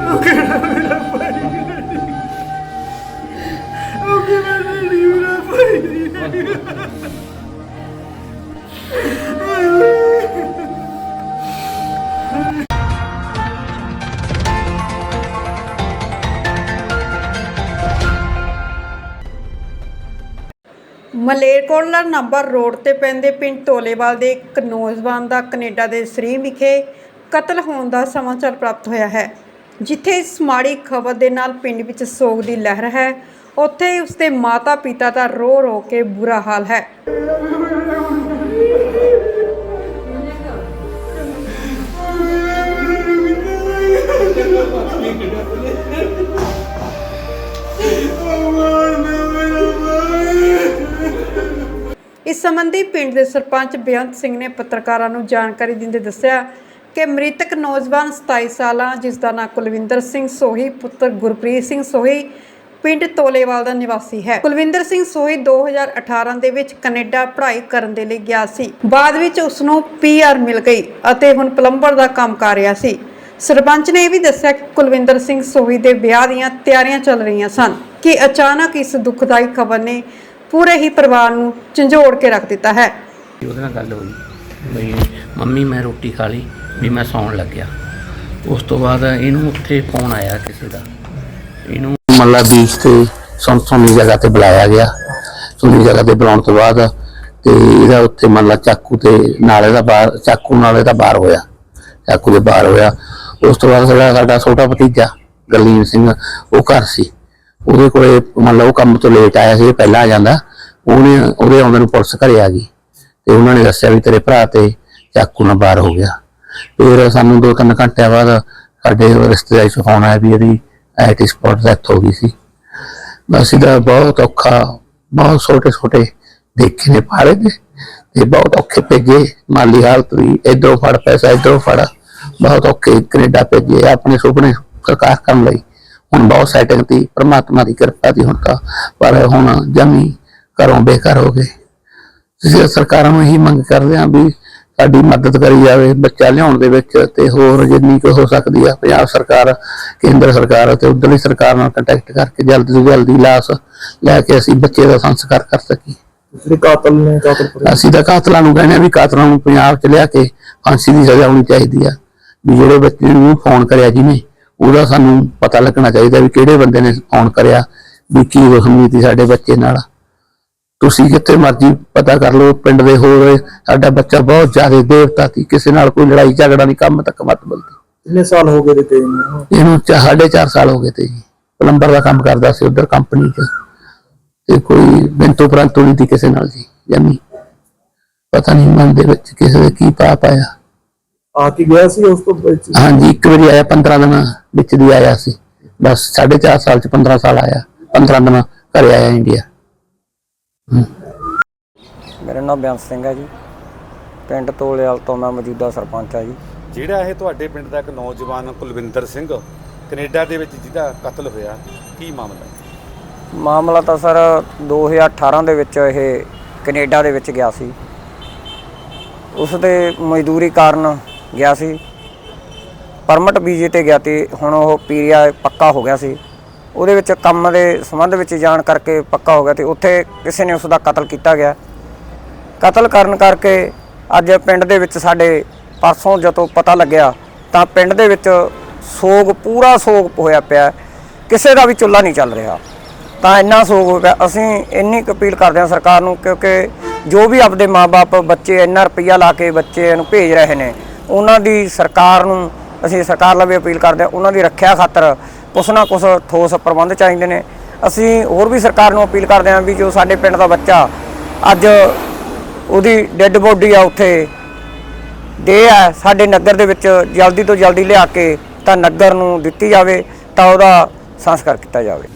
Aunque me la pari, aunque me la pari, me la. Malerkotla number road ਤੇ ਪੈਂਦੇ ਪਿੰਡ ਤੋਲੇਵਾਲ ਦੇ ਇੱਕ ਨੌਜਵਾਨ ਦਾ ਕੈਨੇਡਾ ਦੇ ਸਰੀ ਵਿਖੇ ਕਤਲ ਹੋਣ ਦਾ ਸਮਾਚਾਰ ਪ੍ਰਾਪਤ ਹੋਇਆ ਹੈ, ਜਿੱਥੇ ਇਸ ਮਾੜੀ ਖਬਰ ਦੇ ਨਾਲ ਪਿੰਡ ਵਿੱਚ ਸੋਗ ਦੀ ਲਹਿਰ ਹੈ। ਉੱਥੇ ਉਸਦੇ ਮਾਤਾ ਪਿਤਾ ਦਾ ਰੋ ਰੋ ਕੇ ਬੁਰਾ ਹਾਲ ਹੈ। ਇਸ ਸੰਬੰਧੀ ਪਿੰਡ ਦੇ ਸਰਪੰਚ ਬੇਅੰਤ ਸਿੰਘ ਨੇ ਪੱਤਰਕਾਰਾਂ ਨੂੰ ਜਾਣਕਾਰੀ ਦਿੰਦੇ ਦੱਸਿਆ ਕਿ ਮ੍ਰਿਤਕ ਨੌਜਵਾਨ 27 ਸਾਲਾਂ, ਜਿਸ ਦਾ ਨਾਂ ਕੁਲਵਿੰਦਰ ਸਿੰਘ ਸੋਹੀ, ਪੁੱਤਰ ਗੁਰਪ੍ਰੀਤ ਸਿੰਘ ਸੋਹੀ, ਪਿੰਡ ਤੋਲੇਵਾਲ ਦਾ ਨਿਵਾਸੀ ਹੈ। ਕੁਲਵਿੰਦਰ ਸਿੰਘ ਸੋਹੀ 2018 ਦੇ ਵਿੱਚ ਕੈਨੇਡਾ ਪੜ੍ਹਾਈ ਕਰਨ ਦੇ ਲਈ ਗਿਆ ਸੀ। ਬਾਅਦ ਵਿੱਚ ਉਸ ਨੂੰ ਪੀਆਰ ਮਿਲ ਗਈ ਅਤੇ ਹੁਣ ਪਲੰਬਰ ਦਾ ਕੰਮ ਕਰ ਰਿਹਾ ਸੀ। ਸਰਪੰਚ ਨੇ ਇਹ ਵੀ ਦੱਸਿਆ ਕਿ ਕੁਲਵਿੰਦਰ ਸਿੰਘ ਸੋਹੀ ਦੇ ਵਿਆਹ ਦੀਆਂ ਤਿਆਰੀਆਂ ਚੱਲ ਰਹੀਆਂ ਸਨ ਕਿ ਅਚਾਨਕ ਇਸ ਦੁਖਦਾਈ ਖਬਰ ਨੇ ਪੂਰੇ ਹੀ ਪਰਿਵਾਰ ਨੂੰ ਝੰਜੋੜ ਕੇ ਰੱਖ ਦਿੱਤਾ ਹੈ। ਉਹਦੇ ਨਾਲ ਗੱਲ ਹੋਈ, ਬਈ ਮੰਮੀ ਮੈਂ ਰੋਟੀ ਖਾ ਲਈ, ਵੀ ਮੈਂ ਸੌਣ ਲੱਗਿਆ। ਉਸ ਤੋਂ ਬਾਅਦ ਇਹਨੂੰ ਉੱਥੇ ਫੋਨ ਆਇਆ ਕਿਸੇ ਦਾ। ਇਹਨੂੰ ਮੱਲਾ ਬੀਚ ਤੇ ਸੁਣ ਸੋਨੀ ਜਗ੍ਹਾ ਤੇ ਬੁਲਾਇਆ ਗਿਆ। ਸੋਨੀ ਜਗ੍ਹਾ ਤੇ ਬੁਲਾਉਣ ਤੋਂ ਬਾਅਦ ਤੇ ਇਹਦਾ ਉੱਥੇ ਮੱਲਾ ਚਾਕੂ ਤੇ ਨਾਲੇ ਦਾ ਬਾਹਰ, ਚਾਕੂ ਨਾਲੇ ਦਾ ਬਾਹਰ ਹੋਇਆ। ਚਾਕੂ ਦੇ ਬਾਹਰ ਹੋਇਆ। ਉਸ ਤੋਂ ਬਾਅਦ ਸਾਡਾ ਸਾਡਾ ਛੋਟਾ ਭਤੀਜਾ, ਗਰਲੀਨ ਸਿੰਘ, ਉਹ ਘਰ ਸੀ। ਉਹਦੇ ਕੋਲੇ ਮੰਨ ਲਓ ਉਹ ਕੰਮ ਤੋਂ ਲੇਟ ਆਇਆ ਸੀ ਪਹਿਲਾਂ ਆ ਜਾਂਦਾ। ਉਹਨੇ, ਉਹਦੇ ਆਉਂਦੇ ਨੂੰ ਪੁਲਿਸ ਘਰੇ ਆ ਗਈ। ਤੇ ਉਹਨਾਂ ਨੇ ਦੱਸਿਆ ਵੀ ਤੇਰੇ ਭਰਾ ਤੇ ਚਾਕੂ ਨਾਲ ਬਾਹਰ ਹੋ ਗਿਆ। ਫਿਰ ਸਾਨੂੰ ਦੋ ਤਿੰਨ ਘੰਟਿਆਂ ਬਾਅਦ ਸਾਡੇ ਰਿਸ਼ਤੇਦਾਰੀ ਚ ਫੋਨ ਆਇਆ ਵੀ ਇਹਦੀ ਐਟ ਸਪੌਟ ਡੈਥ ਹੋ ਗਈ ਸੀ। ਬਸ ਇਹਦਾ ਬਹੁਤ ਔਖਾ, ਬਹੁਤ ਛੋਟੇ ਛੋਟੇ ਦੇਖੇ ਨੇ ਪਾਲੇ ਦੇ ਤੇ ਬਹੁਤ ਔਖੇ ਭੇਜੇ। ਮਾਲੀ ਹਾਲਤ ਵੀ ਇਧਰੋਂ ਫੜ, ਪੈਸਾ ਇਧਰੋਂ ਫੜ। ਬਹੁਤ ਔਖੇ ਕੈਨੇਡਾ ਭੇਜੇ ਆਪਣੇ ਸੁਪਨੇ ਸਾਕਾਰ ਕਰਨ ਲਈ। ਹੁਣ ਬਹੁਤ ਸੈਟਿੰਗ ਤੀ ਪ੍ਰਮਾਤਮਾ ਦੀ ਕਿਰਪਾ ਦੀ ਹੁਣ ਤਾਂ ਪਰ ਹੁਣ ਜਮੀ ਘਰੋਂ ਬੇਘਰ ਹੋ ਗਏ। ਅਸੀਂ ਸਰਕਾਰਾਂ ਨੂੰ ਇਹੀ ਮੰਗ ਕਰਦੇ ਹਾਂ ਵੀ ਸਾਡੀ ਮਦਦ ਕਰੀ ਜਾਵੇ ਬੱਚਾ ਲਿਆਉਣ ਦੇ ਵਿੱਚ ਤੇ ਹੋਰ ਜਿੰਨੀ ਕੁ ਹੋ ਸਕਦੀ ਆ ਪੰਜਾਬ ਸਰਕਾਰ ਕੇਂਦਰ ਸਰਕਾਰ ਤੇ ਉਧਰਲੀ ਸਰਕਾਰ ਨਾਲ ਕੰਟੈਕਟ ਕਰਕੇ ਜਲਦੀ ਤੋਂ ਜਲਦੀ ਲਾਸ਼ ਲੈ ਕੇ ਅਸੀਂ ਬੱਚੇ ਦਾ ਸੰਸਕਾਰ ਕਰ ਸਕੀਏ। ਜਿਹੜੇ ਕਾਤਲ ਨੇ ਕਾਤਲ ਅਸੀਂ ਤਾਂ ਕਾਤਲਾਂ ਨੂੰ ਕਹਿੰਦੇ ਆ ਵੀ ਕਾਤਲਾਂ ਨੂੰ ਪੰਜਾਬ ਚ ਲਿਆ ਕੇ ਫਾਂਸੀ ਦੀ ਸਜ਼ਾ ਹੋਣੀ ਚਾਹੀਦੀ ਆ ਵੀ ਜਿਹੜੇ ਬੱਚੇ ਨੂੰ ਫੋਨ ਕਰਿਆ ਜਿਹਨੇ ਉਹਦਾ ਸਾਨੂੰ ਪਤਾ ਲੱਗਣਾ ਚਾਹੀਦਾ ਵੀ ਕਿਹੜੇ ਬੰਦੇ ਨੇ ਫੋਨ ਕਰਿਆ ਵੀ ਕੀ ਦੁਸ਼ਮਣੀ ਸਾਡੇ ਬੱਚੇ ਨਾਲ। ਤੁਸੀਂ ਕਿੱਥੇ ਮਰਜ਼ੀ ਪਤਾ ਕਰ ਲਓ ਪਿੰਡ ਦੇ ਹੋਰ ਸਾਡਾ ਬੱਚਾ ਬਹੁਤ ਜ਼ਿਆਦਾ ਦੇਵਤਾ ਸੀ ਕਿਸੇ ਨਾਲ ਕੋਈ ਲੜਾਈ ਝਗੜਾ ਨਹੀਂ ਕੰਮ ਤੱਕ ਮਤ ਬਲਦੀ ਕਿੰਨੇ ਸਾਲ ਹੋ ਗਏ ਦਿੱਤੇ ਇਹਨੂੰ? ਇਹਨੂੰ ਚਾ- ਸਾਢੇ ਚਾਰ ਸਾਲ ਹੋ ਗਏ ਤੇ ਜੀ। ਪਲੰਬਰ ਦਾ ਕੰਮ ਕਰਦਾ ਸੀ ਉਧਰ ਕੰਪਨੀ 'ਚ। ਤੇ ਕੋਈ ਬਿੰਤੂ ਪ੍ਰੰਤੂ ਨਹੀਂ ਸੀ ਕਿਸੇ ਨਾਲ ਜੀ ਜਮੀ ਪਤਾ ਨਹੀਂ ਮਨ ਦੇ ਵਿੱਚ ਕਿਸੇ ਦੇ ਕੀ ਪਾਪ ਆਇਆ। ਆ ਕੇ ਗਿਆ ਸੀ ਉਸ ਤੋਂ ਵਿੱਚ ਹਾਂਜੀ ਇੱਕ ਵਾਰੀ ਆਇਆ 15 ਦਿਨ ਵਿੱਚ ਦੀ ਆਇਆ ਸੀ। ਬਸ ਸਾਢੇ ਚਾਰ ਸਾਲ ਚ 15 ਸਾਲ ਆਇਆ। 15 ਦਿਨ ਘਰੇ ਆਇਆ ਇੰਡੀਆ। ਮੇਰਾ ਨਾਮ ਬਿਆਨ ਸਿੰਘ ਹੈ ਜੀ। ਪਿੰਡ ਤੋਲੇਵਾਲ ਤੋਂ ਮੈਂ ਮੌਜੂਦਾ ਸਰਪੰਚ ਆ ਜੀ। ਜਿਹੜਾ ਇਹ ਤੁਹਾਡੇ ਪਿੰਡ ਦਾ ਇੱਕ ਨੌਜਵਾਨ ਕੁਲਵਿੰਦਰ ਸਿੰਘ ਕੈਨੇਡਾ ਦੇ ਵਿੱਚ ਜਿਹਦਾ ਕਤਲ ਹੋਇਆ ਕੀ ਮਾਮਲਾ ਹੈ? ਮਾਮਲਾ ਤਾਂ ਸਰ 2018 ਦੇ ਵਿੱਚ ਇਹ ਕੈਨੇਡਾ ਦੇ ਵਿੱਚ ਗਿਆ ਸੀ। ਉਸ ਦੇ ਮਜ਼ਦੂਰੀ ਕਾਰਨ ਗਿਆ ਸੀ। ਪਰਮਿਟ ਵੀਜ਼ੇ ਤੇ ਗਿਆ ਤੇ ਹੁਣ ਉਹ ਪੀਰੀਆ ਪੱਕਾ ਹੋ ਗਿਆ ਸੀ। ਉਹਦੇ ਵਿੱਚ ਕੰਮ ਦੇ ਸੰਬੰਧ ਵਿੱਚ ਜਾਣ ਕਰਕੇ ਪੱਕਾ ਹੋ ਗਿਆ ਤੇ ਉੱਥੇ ਕਿਸੇ ਨੇ ਉਸ ਦਾ ਕਤਲ ਕੀਤਾ ਗਿਆ। ਕਤਲ ਕਰਨ ਕਰਕੇ ਅੱਜ ਪਿੰਡ ਦੇ ਵਿੱਚ ਸਾਡੇ ਪਰਸੋਂ ਜਦੋਂ ਪਤਾ ਲੱਗਿਆ ਤਾਂ ਪਿੰਡ ਦੇ ਵਿੱਚ ਸੋਗ ਪੂਰਾ ਸੋਗ ਹੋਇਆ ਪਿਆ। ਕਿਸੇ ਦਾ ਵੀ ਚੁੱਲ੍ਹਾ ਨਹੀਂ ਚੱਲ ਰਿਹਾ। ਤਾਂ ਇੰਨਾ ਸੋਗ ਹੋ ਗਿਆ। ਅਸੀਂ ਇੰਨੀ ਕੁ ਅਪੀਲ ਕਰਦੇ ਹਾਂ ਸਰਕਾਰ ਨੂੰ ਕਿਉਂਕਿ ਜੋ ਵੀ ਆਪਦੇ ਮਾਪੇ ਬੱਚੇ ਇੰਨਾ ਰੁਪਈਆ ਲਾ ਕੇ ਬੱਚੇ ਨੂੰ ਭੇਜ ਰਹੇ ਨੇ ਉਹਨਾਂ ਦੀ ਸਰਕਾਰ ਨੂੰ ਅਸੀਂ ਸਰਕਾਰ ਲਈ ਵੀ ਅਪੀਲ ਕਰਦੇ ਹਾਂ, ਉਹਨਾਂ ਦੀ ਰੱਖਿਆ ਖਾਤਰ ਕੁਛ ਨਾ ਕੁਛ ਠੋਸ ਪ੍ਰਬੰਧ ਚਾਹੀਦੇ ਨੇ। ਅਸੀਂ ਹੋਰ ਵੀ ਸਰਕਾਰ ਨੂੰ ਅਪੀਲ ਕਰਦੇ ਹਾਂ ਵੀ ਜੋ ਸਾਡੇ ਪਿੰਡ ਦਾ ਬੱਚਾ ਅੱਜ ਉਹਦੀ ਡੈੱਡ ਬੋਡੀ ਆ, ਉੱਥੇ ਦੇ ਆ, ਸਾਡੇ ਨਗਰ ਦੇ ਵਿੱਚ ਜਲਦੀ ਤੋਂ ਜਲਦੀ ਲਿਆ ਕੇ ਤਾਂ ਨਗਰ ਨੂੰ ਦਿੱਤੀ ਜਾਵੇ, ਤਾਂ ਉਹਦਾ ਸੰਸਕਾਰ ਕੀਤਾ ਜਾਵੇ।